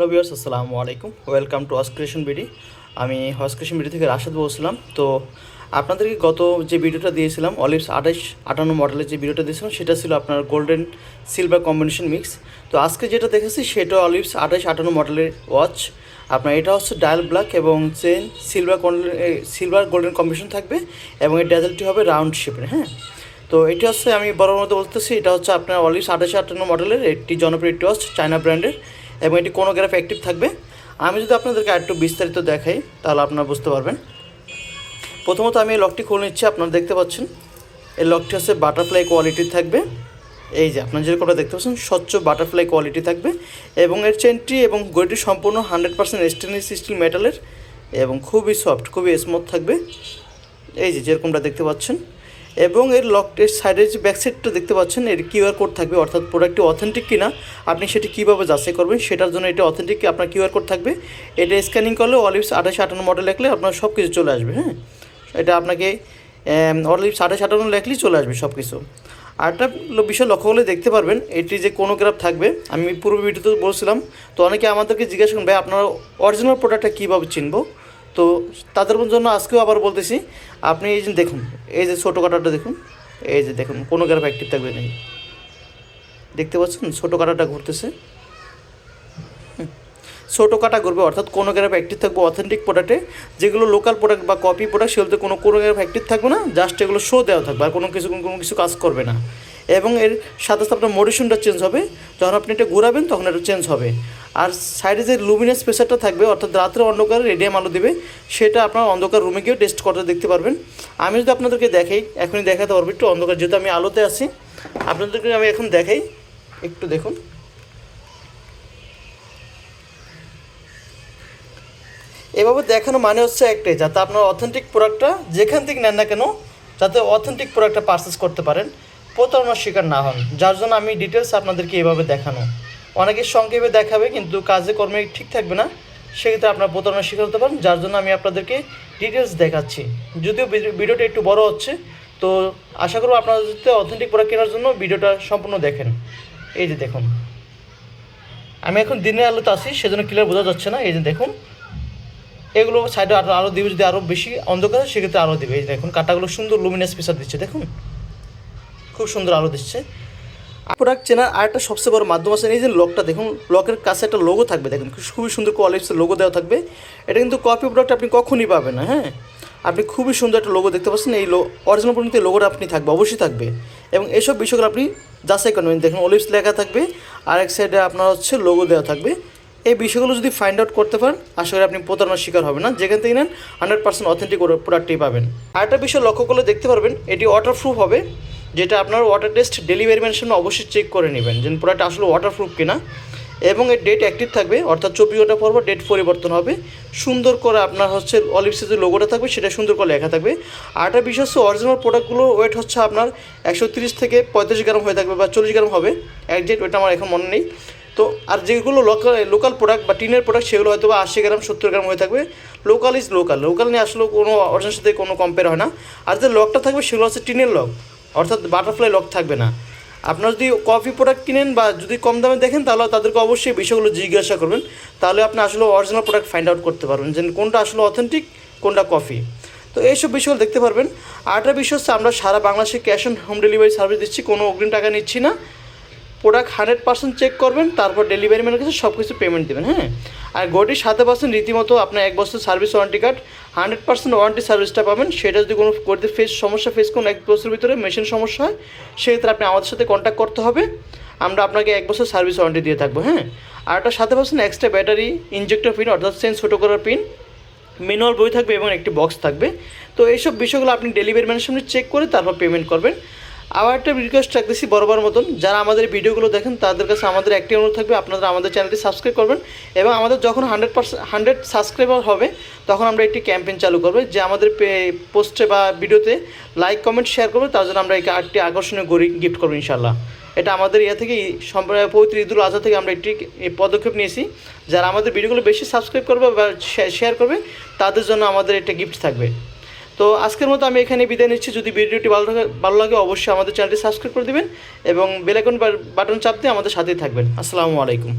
Hello আসসালামু আলাইকুম। Welcome to creation BD আমি ক্রিয়েশন বিডি থেকে রাশেদ বলছিলাম। তো আপনাদেরকে গত যে ভিডিওটা দিয়েছিলাম অলিভস আঠাশ আটান্ন মডেলের যে ভিডিওটা দিয়েছিলাম, সেটা ছিল আপনার গোল্ডেন সিলভার কম্বিনেশন মিক্স তো আজকে যেটা দেখেছি, সেটা অলিভস আঠাশ আটান্ন মডেলের ওয়াচ আপনার এটা হচ্ছে ডায়াল ব্ল্যাক এবং chain silver silver golden combination থাকবে এবং এই ড্যাজেলটি হবে রাউন্ড শেপের হ্যাঁ? তো এটি হচ্ছে আমি বড় মতো বলতেছি, এটা হচ্ছে আপনার অলিভস আঠাশ আটান্ন মডেলের একটি জনপ্রিয় ওয়াচ চায়না ব্র্যান্ডের এবং এটি কোনো গ্রাফ অ্যাক্টিভ থাকবে। আমি যদি আপনাদেরকে আরেকটু বিস্তারিত দেখাই, তাহলে আপনারা বুঝতে পারবেন। প্রথমত আমি এই লকটি খুলে নিচ্ছি, আপনারা দেখতে পাচ্ছেন। এই লকটি হচ্ছে বাটারফ্লাই কোয়ালিটির থাকবে। এই যে, আপনারা যেরকমটা দেখতে পাচ্ছেন, স্বচ্ছ বাটারফ্লাই কোয়ালিটি থাকবে। এবং এর চেনটি এবং গড়িটি সম্পূর্ণ হান্ড্রেড পার্সেন্ট স্টেনলেস স্টিল মেটালের এবং খুবই সফট খুবই স্মুথ থাকবে। এই যে, যেরকমটা দেখতে পাচ্ছেন। এবং এর লকটের সাইডের যে ব্যাক সাইডটা দেখতে পাচ্ছেন, এর কিউআর কোড থাকবে। অর্থাৎ প্রোডাক্টটি অথেন্টিক কিনা, আপনি সেটি কীভাবে যাচাই করবেন, সেটার জন্য এটা অথেন্টিক আপনার কিউআর কোড থাকবে। এটা স্ক্যানিং করলে অলিভস আঠাশ আটান্ন মডেল লেখলে আপনার সব কিছু চলে আসবে হ্যাঁ? এটা আপনাকে অলিভস আঠাশ আটান্ন লেখলেই চলে আসবে সব কিছু আরেকটা বিষয় লক্ষ্য করলে দেখতে পারবেন, এটি যে কোনো গ্রাফ থাকবে, আমি পূর্ব ভিডিওতে বলছিলাম, তো অনেকে আমাদেরকে জিজ্ঞাসা করুন ভাই, আপনার অরিজিনাল প্রোডাক্টটা কীভাবে চিনবো? তো তাদের জন্য আজকেও আবার বলতেছি, আপনি এই যে দেখুন, এই যে ছোটো কাটাটা দেখুন, এই যে দেখুন, কোনো গ্রাফ অ্যাক্টিভ থাকবে নেই দেখতে পাচ্ছেন ছোটো কাটাটা ঘুরতেছে। ছোটো কাটা করবে অর্থাৎ কোনো গ্রাফ অ্যাক্টিভ থাকবে অথেন্টিক প্রোডাক্টে যেগুলো লোকাল প্রোডাক্ট বা কপি প্রোডাক্ট সেগুলোতে কোনো কোনো গ্রাফ অ্যাক্টিভ থাকবে না জাস্ট এগুলো শো দেওয়া থাকবে, আর কোনো কিছু কোনো কিছু কাজ করবে না। এবং এর সাথে সাথে আপনার মোডিশনটা চেঞ্জ হবে, যখন আপনি এটা ঘোরাবেন, তখন এটা চেঞ্জ হবে। আর সাইডে যে লুমিনাস প্রেসারটা থাকবে, অর্থাৎ রাত্রে অন্ধকারে রেডিয়াম আলো দেবে, সেটা আপনার অন্ধকার রুমে গিয়েও টেস্ট করতে দেখতে পারবেন। আমি যদি আপনাদেরকে দেখাই, এখনই দেখাতে পারব একটু অন্ধকার, যেহেতু আমি আলোতে আছি, আপনাদেরকে আমি এখন দেখাই, একটু দেখুন। এভাবে দেখানো মানে হচ্ছে একটাই, যাতে আপনার অথেন্টিক প্রোডাক্টটা যেখান থেকে নেন না কেন, যাতে অথেন্টিক প্রোডাক্টটা পারচেস করতে পারেন, প্রতারণার শিকার না হন। যার জন্য আমি ডিটেলস আপনাদেরকে এভাবে দেখানো। অনেকে সংক্ষেপে দেখাবে, কিন্তু কাজে কর্মে ঠিক থাকবে না, সেক্ষেত্রে আপনার প্রতারণার শিকার হতে পারেন, যার জন্য আমি আপনাদেরকে ডিটেলস দেখাচ্ছি। যদিও ভিডিওটা একটু বড় হচ্ছে, তো আশা করব আপনারা যদি অথেন্টিক প্রোডাক্ট কেনার জন্য ভিডিওটা সম্পূর্ণ দেখেন। এই যে দেখুন। আমি এখন দিনের আলোতে আছি, সেজন্য ক্লিয়ার বোঝা যাচ্ছে না। এই যে দেখুন এগুলো সাইডে আরও আলো দিবে যদি আরও বেশি অন্ধকার, সেক্ষেত্রে আলো দিবে। এই দেখুন, কাটাগুলো সুন্দর লুমিনাস পিসার দিচ্ছে, দেখুন। খুব সুন্দর আলো দিচ্ছে। প্রোডাক্ট চেনার আরেকটা সবচেয়ে বড় মাধ্যম আছে, এই যে লকটা দেখুন লকের কাছে একটা লোগো থাকবে, দেখুন খুবই সুন্দর কোয়ালিটির লোগো দেওয়া থাকবে। এটা কিন্তু কপি প্রোডাক্ট আপনি কখনই পাবেন না হ্যাঁ? আপনি খুবই সুন্দর একটা লোগো দেখতে পাচ্ছেন, এই লো অরিজিনাল পর্যন্ত লোগোটা আপনি থাকবে, অবশ্যই থাকবে। এবং এইসব বিষয়গুলো আপনি যাচাই করবেন, দেখুন অলিভস লেখা থাকবে আর এক সাইডে আপনার হচ্ছে লোগো দেওয়া থাকবে। এই বিষয়গুলো যদি ফাইন্ড আউট করতে পারেন, আশা করি আপনি প্রতারণার শিকার হবে না। যেখান থেকে নেন হান্ড্রেড পার্সেন্ট অথেন্টিক প্রোডাক্টই পাবেন। আর একটা বিষয় লক্ষ্য করলে দেখতে পারবেন, এটি ওয়াটারপ্রুফ হবে, যেটা আপনার ওয়াটার টেস্ট ডেলিভারি ম্যানের সামনে অবশ্যই চেক করে নেবেন যে প্রোডাক্ট আসলে ওয়াটারপ্রুফ কিনা। এবং এর ডেট অ্যাক্টিভ থাকবে, অর্থাৎ চব্বিশ ঘণ্টা পর পর ডেট পরিবর্তন হবে। সুন্দর করে আপনার হচ্ছে অলিভসের যে লোগোটা থাকবে, সেটা সুন্দর করে লেখা থাকবে। আর একটা বিষয় হচ্ছে অরিজিনাল প্রোডাক্টগুলো ওয়েট হচ্ছে আপনার একশো তিরিশ থেকে পঁয়ত্রিশ গ্রাম হয়ে থাকবে বা চল্লিশ গ্রাম হবে। একজেক্ট ওইটা আমার এখন মনে নেই। তো আর যেগুলো লোকাল লোকাল প্রোডাক্ট বা টিনের প্রোডাক্ট সেগুলো হয়তো বা আশি গ্রাম, সত্তর গ্রাম হয়ে থাকবে। লোকাল ইজ লোকাল লোকাল নিয়ে আসলে কোনো অরিজিনাল সাথে কোনো কম্পেয়ার হয় না। আর যে লকটা থাকবে, সেগুলো হচ্ছে টিনের লক অর্থাৎ বাটারফ্লাই লক থাকবে না। আপনারা যদি কফি প্রোডাক্ট কিনেন বা যদি কম দামে দেখেন, তাহলে তাদেরকে অবশ্যই বিষয়গুলো জিজ্ঞাসা করবেন। তাহলে আপনি আসলে অরিজিনাল প্রোডাক্ট ফাইন্ড আউট করতে পারবেন যে কোনটা আসলে অথেন্টিক কোনটা কফি তো এইসব বিষয়গুলো দেখতে পারবেন। আরেকটা বিষয় হচ্ছে, আমরা সারা বাংলাদেশে cash on home delivery service দিচ্ছি, কোনো অগ্রিম টাকা নিচ্ছি না। প্রোডাক্ট হান্ড্রেড পার্সেন্ট চেক করবেন, তারপর ডেলিভারি ম্যানের কাছে সব কিছু পেমেন্ট দেবেন হ্যাঁ? আর গড়ির সাথে পার্সেন্ট রীতিমতো আপনার এক বছর service warranty card hundred percent warranty সার্ভিসটা পাবেন। সেটা যদি কোনো গড়িতে ফেস সমস্যা ফেস করুন এক বছরের ভিতরে মেশিন সমস্যা হয়, সেক্ষেত্রে আপনি আমাদের সাথে কন্ট্যাক্ট করতে হবে। আমরা আপনাকে এক বছর সার্ভিস ওয়ারেন্টি দিয়ে থাকব হ্যাঁ? আর একটা সাথে percent extra battery injector pin অর্থাৎ সেন্স ছোটো করার পিন ম্যানুয়াল বই থাকবে এবং একটি বক্স থাকবে। তো এইসব বিষয়গুলো আপনি ডেলিভারি ম্যানের সামনে চেক করে তারপর পেমেন্ট করবেন। আবার একটা রিকোয়েস্ট রাখতেছি বরাবর মতন। যারা আমাদের ভিডিওগুলো দেখেন, তাদের কাছে আমাদের একটি অনুরোধ থাকবে, আপনারা আমাদের চ্যানেলটি সাবস্ক্রাইব করবেন এবং আমাদের যখন হান্ড্রেড পার্সেন্ট হান্ড্রেড সাবস্ক্রাইবার হবে, তখন আমরা একটি ক্যাম্পেইন চালু করব যে আমাদের পোস্টে বা ভিডিওতে লাইক কমেন্ট শেয়ার করবে, তার জন্য আমরা একটি আকর্ষণীয় গড়ি গিফট করব ইনশাল্লাহ এটা আমাদের ইয়ে থেকে, সম্প্রদায় পবিত্র ঈদুল আজহা থেকে আমরা একটি পদক্ষেপ নিয়েছি। যারা আমাদের ভিডিওগুলো বেশি সাবস্ক্রাইব করবে বা শেয়ার করবে, তাদের জন্য আমাদের একটা গিফট থাকবে। তো আজকের মতো আমি এখানে বিদায় নিচ্ছি। যদি ভিডিওটি ভালো লাগে ভালো লাগে অবশ্যই আমাদের চ্যানেলটি সাবস্ক্রাইব করে দেবেন এবং বেলাইকন বাটন চাপ দিয়ে আমাদের সাথেই থাকবেন। আসসালামু আলাইকুম।